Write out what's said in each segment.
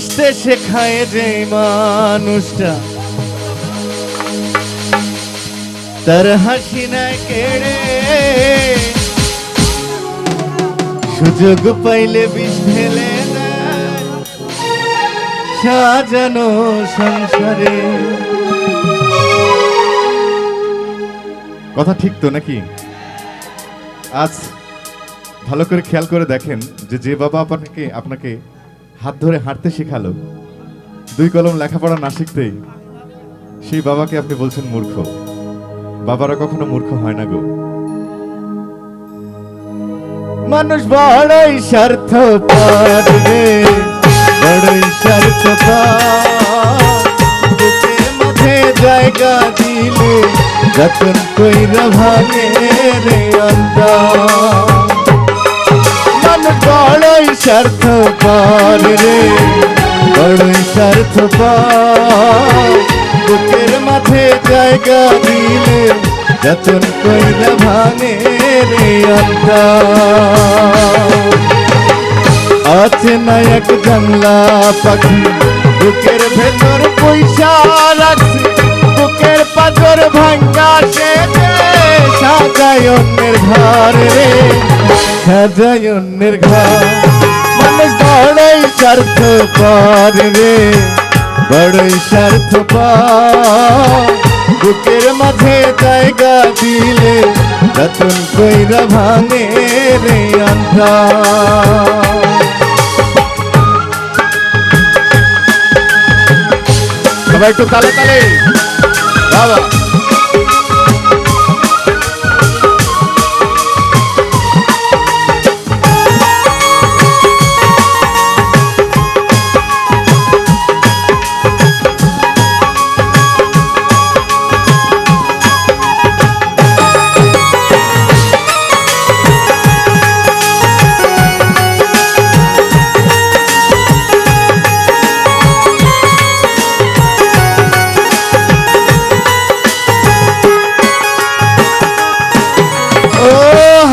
হাসতে শেখায় যে মানুষটা। তার হাসি না কেড়ে। সুযোগ পাইলে বিষ ঢেলে সাজানো সংসারে। কথা ঠিক তো নাকি? আজ ভালো করে খেয়াল করে দেখেন যে যে বাবা আপনাকে আপনাকে হাত ধরে হাঁটতে শেখালো। দুই কলম লেখাপড়া না শিখতেই সেই বাবাকে আপনি বলছেন মূর্খ। বাবারা কখনো মূর্খ হয় না গো। মানুষ বড়ই স্বার্থ পারবে বড়ই স্বার্থ মাঝে জায়গা দিলে রে অন্তর। মানুষ বড়ই স্বার্থ পার রে বড়ই স্বার্থ পার বুকের মাঝে জায়গা দিলে যতন কইরা ভাঙে রে অন্তর আছে না এক জংলা পাখি বুকের ভেতর পয়সা রাখছে বুকের পাথর ভাঙ্গা সে সাজায় অন্যের ঘর রে সাজায় অন্যের ঘর মানুষ বড়ই স্বার্থ পর রে বড়ই স্বার্থ বুকের মাঝে জায়গা দিলে রতন কইরা ভাঙে রে সবাই একটু তালে তালে। বাবা।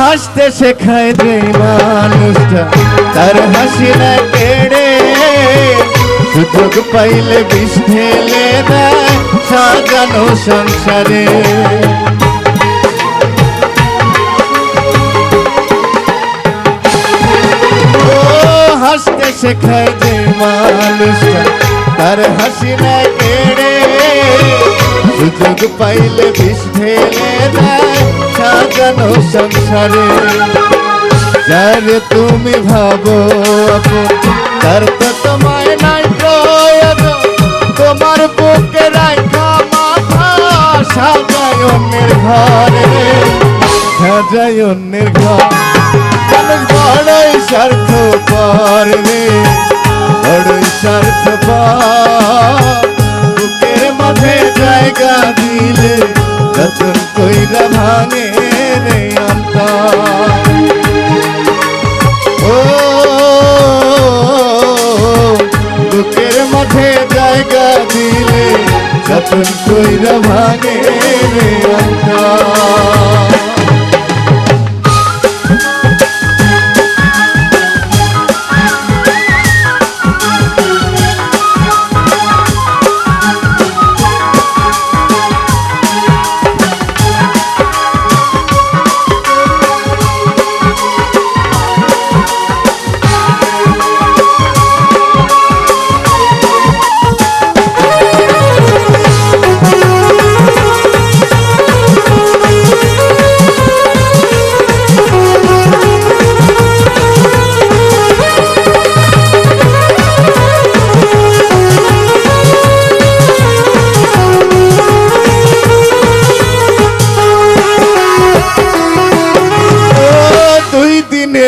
হাসতে শেখায় যে মানুষটা, তার হাসি না কেড়ে। সুযোগ পাইলে বিষ ঢেলে দেয় সাজানো সংসারে। হাসতে শেখায় যে মানুষটা, তার হাসি না কেড়ে। সুযোগ পাইলে বিষ ঢেলে সাজানো সংসারে। যারে তুমি ভাবো তার তো তোমায় নাই তোমার বুকে রাখা মাথা, সাজায় অন্যের ঘরে। সাজায় অন্যের ঘর, মানুষ বড়ই স্বার্থ বড়ই স্বার্থ জায়গা দিলে, যতন কইরা ভাঙে রে অন্তর ও বুকের মাঝে জায়গা দিলে, যতন কইরা ভাঙে রে আন্তা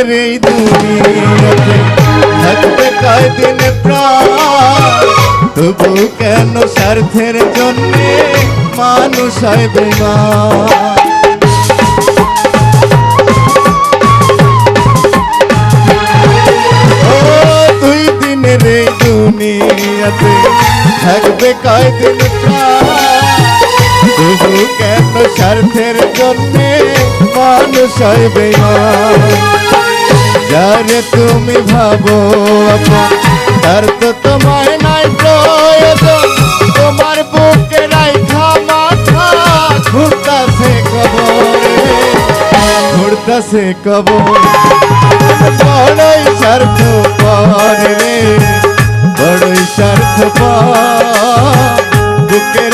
দিনের এই দুনিয়াতে থাকবে কয়দিন প্রাণ? কেন স্বার্থের জন্য মানুষ হয় বেমান দুই দিনের এই দুনিয়াতে থাকবে কয়দিন তবু কেন স্বার্থের জন্যে মানুষ হয় বেমান যারে তুমি ভাবো আপন স্বার্থ তোমায় নাই প্রয়োজন। তোমার বুকে রাইখা মাথা, ঘুরতাছে কবরে, ঘুরতাছে কবর। বড়ই স্বার্থ পরে, বড়ই স্বার্থ বুকের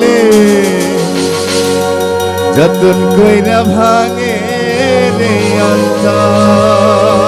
দিলে। যতন কইরা ভাঙে অন্তর।